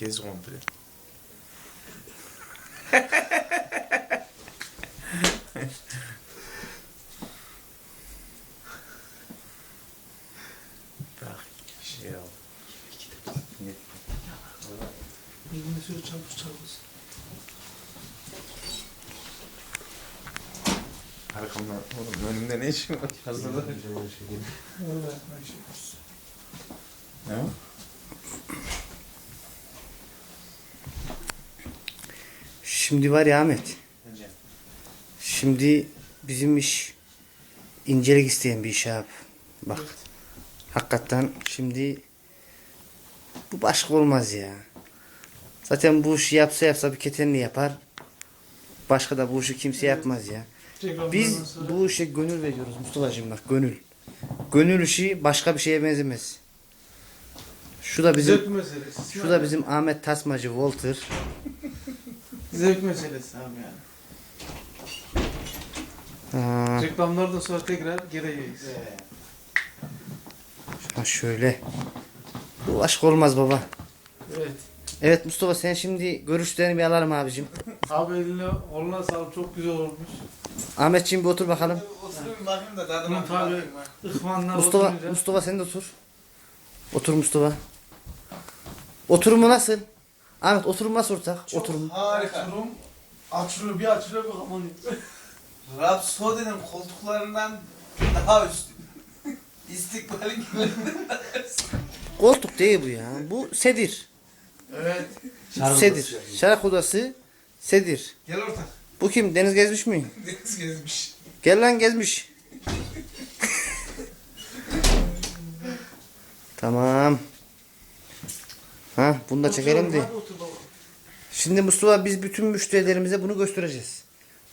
Gez komple. Bak şey al. Elini sür çabuk çabuk. Arkamdan oğlum önümde ne işin var? Şey. Ne o? Şimdi var ya Ahmet. Şimdi bizim iş incelik isteyen bir iş abi. Bak. Hakikaten şimdi bu başka olmaz ya. Zaten bu işi yapsa yapsa bir ketenli yapar. Başka da bu işi kimse yapmaz ya. Biz bu işe gönül veriyoruz Mustafa'cığım bak gönül. Gönül işi başka bir şeye benzemez. Şu da bizim şu da bizim Ahmet Tasmacı Walter. Zevk meselesi abi yani. Ha, Reklamlardan sonra tekrar geleceğiz. ha şöyle. Bu başka olmaz baba. Evet. Evet Mustafa sen şimdi görüşlerini bir alalım abicim. Abi eline koluna sağlık çok güzel olmuş. Ahmetciğim bir otur bakalım. Oturayım bakayım da tadına tabi bakayım ha. ıhvanlar Mustafa oturunca- Mustafa sen de otur. Otur Mustafa. Oturumu nasıl? Ahmet oturum nasıl ortak? Oturum. Harika. Oturum açılıyor bir açılıyor bir kapanıyor. Rhapsody'nin koltuklarından daha üstün. İstikbalin Koltuk değil bu ya. Bu sedir. Evet. Bu sedir. Şarap odası sedir. Gel ortak. Bu kim? Deniz gezmiş mi? Deniz gezmiş. Gel lan gezmiş. tamam. Ha bunu da çekelim de. Şimdi Mustafa biz bütün müşterilerimize bunu göstereceğiz.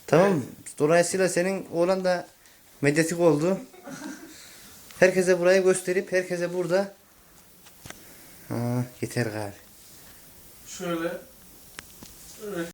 Tamam mı? Dolayısıyla senin oğlan da medyatik oldu. Herkese burayı gösterip herkese burada ha, yeter gari. Şöyle. Evet.